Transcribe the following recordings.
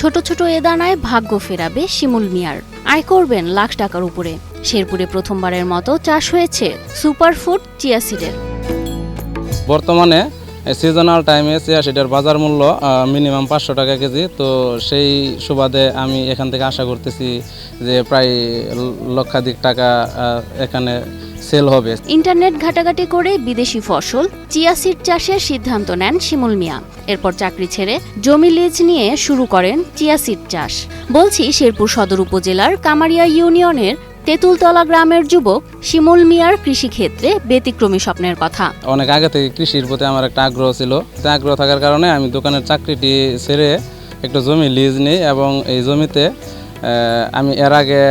ছোট ছোট এ দানায় ভাগ্য ফেরাবে শিমুল মিয়ার। আয় করবেন লাখ টাকার উপরে। শেরপুরে প্রথমবারের মতো চাষ হয়েছে সুপারফুড চিয়াসিডের বর্তমানে সিজনাল টাইমে চিয়া সিডের বাজার মূল্য মিনিমাম পাঁচশো টাকা কেজি। তো সেই সুবাদে আমি এখান থেকে আশা করতেছি যে প্রায় লক্ষাধিক টাকা এখানে সেল হবে। ইন্টারনেট ঘাটাঘাটি করে বিদেশি ফসল চিয়াসিড চাষের সিদ্ধান্ত নেন শিমুল মিয়া। এরপর চাকরি ছেড়ে জমি লিজ নিয়ে শুরু করেন চিয়াসিড চাষ। বলছি শেরপুর সদর উপজেলার কামারিয়া ইউনিয়নের তেঁতুলতলা গ্রামের যুবক শিমুল মিয়ার কৃষিক্ষেত্রে ব্যতিক্রমী স্বপ্নের কথা। অনেক আগে থেকে কৃষির প্রতি আমার একটা আগ্রহ ছিল। আগ্রহ থাকার কারণে আমি দোকানের চাকরিটি ছেড়ে একটা জমি লিজ নিই এবং এই জমিতে আমি এর আগে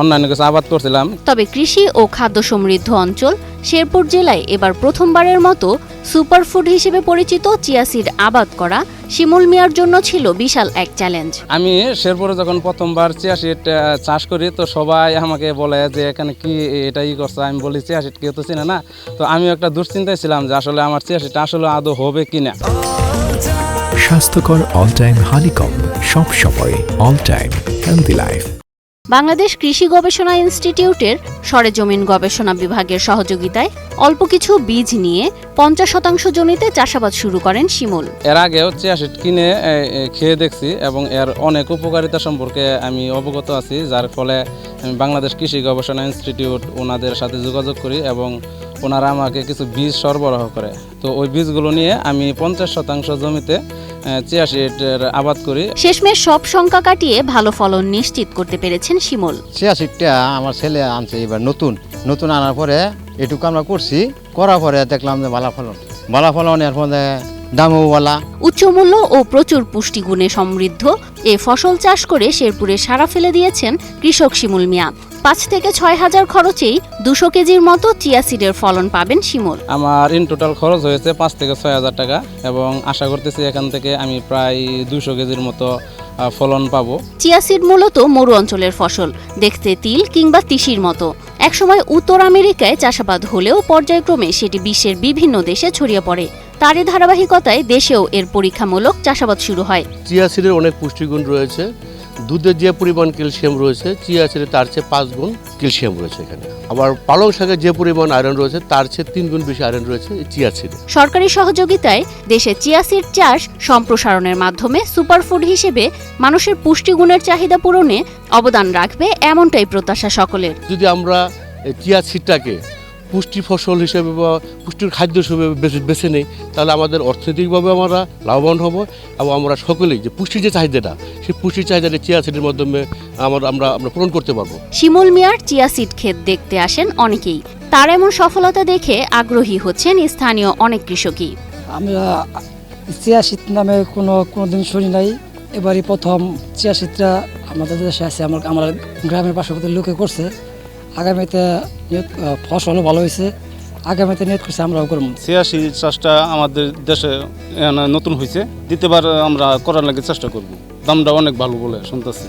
অন্যান্য কিছু আবাদ করছিলাম। তবে কৃষি ও খাদ্য সমৃদ্ধ অঞ্চল শেরপুর জেলায় এবার প্রথমবারের মতো সুপারফুড হিসেবে পরিচিত চিয়াসিড আবাদ করা শিমুল মিয়ার জন্য ছিল বিশাল এক চ্যালেঞ্জ। আমি শেরপুরে যখন প্রথমবার চিয়াশিট চাষ করি তো সবাই আমাকে বলে যে এখানে কি এটা ই করছে? আমি বলি চিয়াশিট কেউ তো চিনে না। তো আমি একটা দুশ্চিন্তায় ছিলাম যে আসলে আমার চিয়াশিট আসলে আদৌ হবে কিনা। স্বাস্থ্যকর অল টাইম হানিকম সব সময় all time healthy life Bangladesh কৃষি গবেষণা ইনস্টিটিউটের সরেজমিন গবেষণা বিভাগের সহযোগিতায় অল্প কিছু বীজ নিয়ে পঞ্চাশ শতাংশ জমিতে চাষাবাদ শুরু করেন শিমুল। এর আগেও চিয়াশিট কিনে এ, এ, খেয়ে দেখছি এবং এর অনেক উপকারিতা সম্পর্কে আমি অবগত আছি যার ফলে আমি বাংলাদেশ কৃষি গবেষণা ইনস্টিটিউট ওনাদের সাথে যোগাযোগ করি এবং ওনারা আমাকে কিছু বীজ সরবরাহ করে। তো ওই বীজগুলো নিয়ে আমি পঞ্চাশ শতাংশ জমিতে চিয়াশিটের আবাদ করি। শেষমেশ সব শঙ্কা কাটিয়ে ভালো ফলন নিশ্চিত করতে পেরেছেন শিমুল। ছিয়াশিটা আমার ছেলে আনছে এবার নতুন। নতুন আনার পরে এটুকু আমরা করছি করার পরে দেখলাম যে বালা ফলন। বালা ফলন এর পরে দামও বলা উচ্চমূল্য ও প্রচুর পুষ্টিগুণে সমৃদ্ধ এ ফসল চাষ করে শেরপুরে সারা ফেলে দিয়েছেন কৃষক শিমুল মিয়া। পাঁচ থেকে ছয় হাজার খরচেই দুশো কেজির মতো চিয়াসিডের ফলন পাবেন শিমুল। আমার ইন টোটাল খরচ হয়েছে পাঁচ থেকে ছয় হাজার টাকা এবং আশা করতেছি এখান থেকে আমি প্রায় দুশো কেজির মতো ফলন পাবো। চিয়াসিড মূলত মরু অঞ্চলের ফসল দেখতে তিল কিংবা তিসির মতো। একসময় উত্তর আমেরিকায় চাষাবাদ হলেও পর্যায়ক্রমে সেটি বিশ্বের বিভিন্ন দেশে ছড়িয়ে পড়ে। তারই ধারাবাহিকতায় দেশেও এর পরীক্ষামূলক চাষাবাদ শুরু হয়। চিয়া সিডের অনেক পুষ্টিগুণ রয়েছে। দুধের যে পরিমাণ ক্যালসিয়াম রয়েছে চিয়া সিডে তার চেয়ে পাঁচ গুণ ক্যালসিয়াম রয়েছে এখানে। আবার পালং শাকের যে পরিমাণ আয়রন রয়েছে তার চেয়ে তিন গুণ বেশি আয়রন রয়েছে চিয়া সিডে। সরকারি সহযোগিতায় দেশে চিয়াসিড চাষ সম্প্রসারণের মাধ্যমে সুপারফুড হিসেবে মানুষের পুষ্টিগুণের চাহিদা পূরণে অবদান রাখবে এমনটাই প্রত্যাশা সকলের। যদি আমরা চিয়া সিডটাকে পুষ্টি ফসল হিসেবে বা পুষ্টির খাদ্য হিসেবে বেছে বেছে নেই তাহলে আমাদের অর্থনৈতিকভাবে আমরা লাভবান হব এবং আমরা সকলেই যে পুষ্টির যে চাহিদাটা সেই পুষ্টির চাহিদাটা চিয়া সিডের মাধ্যমে আমরা আমরা আমরা পূরণ করতে পারব। শিমুল মিয়ার চিয়াসিড ক্ষেত দেখতে আসেন অনেকেই। তার এমন সফলতা দেখে আগ্রহী হচ্ছেন স্থানীয় অনেক কৃষকই। আমরা চিয়াশীত নামে কোনো কোনো দিন শুনি নাই। এবারই প্রথম চিয়াশীতটা আমাদের দেশে আছে আমার আমার গ্রামের পার্শ্ববর্তী লোকে করছে। আগামীতে ফসলও ভালো হয়েছে। আগামীতে নিয়ত করছে আমরাও করব। ছিয়াশি চাষটা আমাদের দেশে নতুন হয়েছে। দ্বিতীয়বার আমরা করার লাগে চেষ্টা করব। দামটা অনেক ভালো বলে শুনতেছি।